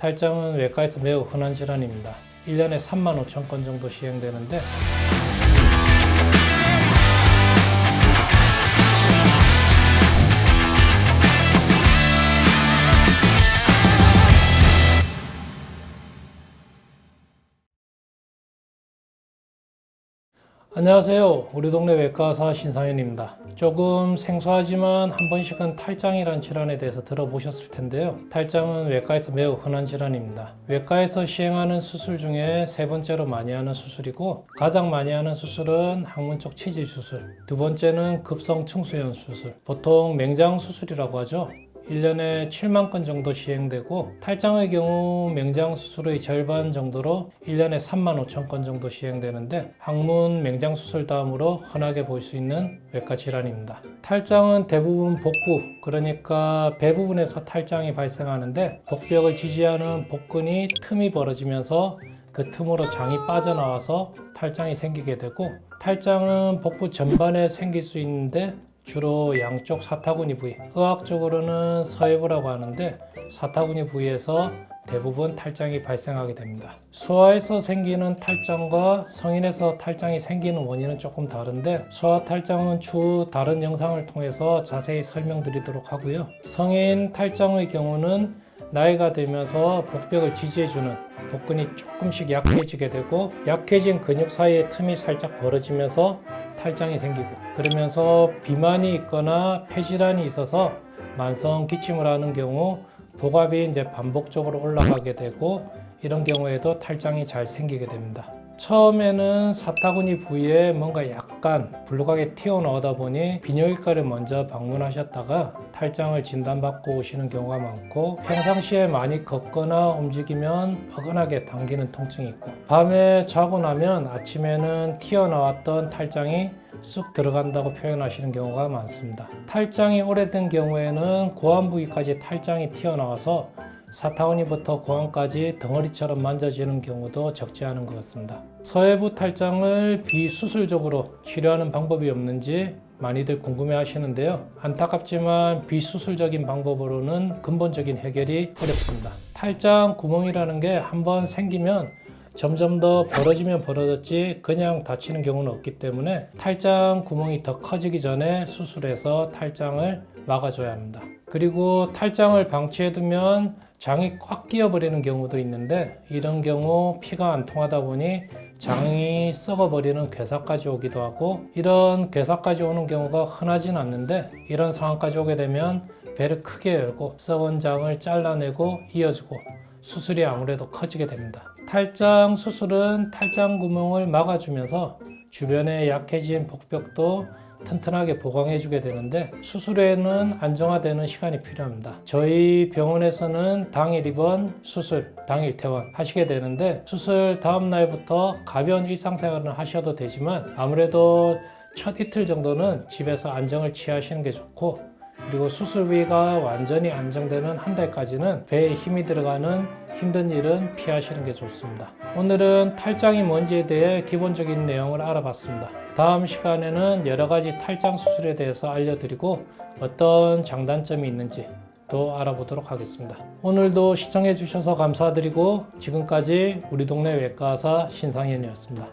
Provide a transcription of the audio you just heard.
탈장은 외과에서 매우 흔한 질환입니다. 1년에 3만 5천 건 정도 시행되는데 안녕하세요. 우리 동네 외과사 신상현입니다. 조금 생소하지만 한 번씩은 탈장이란 질환에 대해서 들어보셨을 텐데요. 탈장은 외과에서 매우 흔한 질환입니다. 외과에서 시행하는 수술 중에 세 번째로 많이 하는 수술이고 가장 많이 하는 수술은 항문 쪽 치질 수술, 두 번째는 급성 충수염 수술, 보통 맹장 수술이라고 하죠. 1년에 7만 건 정도 시행되고 탈장의 경우 맹장 수술의 절반 정도로 1년에 3만 5천 건 정도 시행되는데 항문 맹장 수술 다음으로 흔하게 볼 수 있는 외과 질환입니다. 탈장은 대부분 복부 그러니까 배 부분에서 탈장이 발생하는데 복벽을 지지하는 복근이 틈이 벌어지면서 그 틈으로 장이 빠져나와서 탈장이 생기게 되고 탈장은 복부 전반에 생길 수 있는데 주로 양쪽 사타구니 부위, 의학적으로는 서해부라고 하는데 사타구니 부위에서 대부분 탈장이 발생하게 됩니다. 소아에서 생기는 탈장과 성인에서 탈장이 생기는 원인은 조금 다른데 소아 탈장은 추후 다른 영상을 통해서 자세히 설명드리도록 하고요. 성인 탈장의 경우는 나이가 들면서 복벽을 지지해주는 복근이 조금씩 약해지게 되고 약해진 근육 사이의 틈이 살짝 벌어지면서 탈장이 생기고 그러면서 비만이 있거나 폐질환이 있어서 만성 기침을 하는 경우 복압이 이제 반복적으로 올라가게 되고 이런 경우에도 탈장이 잘 생기게 됩니다. 처음에는 사타구니 부위에 뭔가 약간 불룩하게 튀어나오다 보니 비뇨기과를 먼저 방문하셨다가 탈장을 진단받고 오시는 경우가 많고 평상시에 많이 걷거나 움직이면 어근하게 당기는 통증이 있고 밤에 자고 나면 아침에는 튀어나왔던 탈장이 쑥 들어간다고 표현하시는 경우가 많습니다. 탈장이 오래된 경우에는 고안 부위까지 탈장이 튀어나와서 사타구니부터 고안까지 덩어리처럼 만져지는 경우도 적지 않은 것 같습니다. 서해부 탈장을 비수술적으로 치료하는 방법이 없는지 많이들 궁금해 하시는데요. 안타깝지만 비수술적인 방법으로는 근본적인 해결이 어렵습니다. 탈장 구멍이라는 게 한번 생기면 점점 더 벌어지면 벌어졌지 그냥 다치는 경우는 없기 때문에 탈장 구멍이 더 커지기 전에 수술해서 탈장을 막아줘야 합니다. 그리고 탈장을 방치해두면 장이 꽉 끼어버리는 경우도 있는데 이런 경우 피가 안 통하다 보니 장이 썩어버리는 괴사까지 오기도 하고 이런 괴사까지 오는 경우가 흔하진 않는데 이런 상황까지 오게 되면 배를 크게 열고 썩은 장을 잘라내고 이어주고 수술이 아무래도 커지게 됩니다. 탈장 수술은 탈장 구멍을 막아주면서 주변에 약해진 복벽도 튼튼하게 보강해주게 되는데 수술 후에는 안정화되는 시간이 필요합니다. 저희 병원에서는 당일 입원, 수술, 당일 퇴원 하시게 되는데 수술 다음 날부터 가벼운 일상생활은 하셔도 되지만 아무래도 첫 이틀 정도는 집에서 안정을 취하시는 게 좋고 그리고 수술 부위가 완전히 안정되는 한 달까지는 배에 힘이 들어가는 힘든 일은 피하시는 게 좋습니다. 오늘은 탈장이 뭔지에 대해 기본적인 내용을 알아봤습니다. 다음 시간에는 여러 가지 탈장 수술에 대해서 알려드리고 어떤 장단점이 있는지 또 알아보도록 하겠습니다. 오늘도 시청해 주셔서 감사드리고 지금까지 우리 동네 외과사 신상현이었습니다.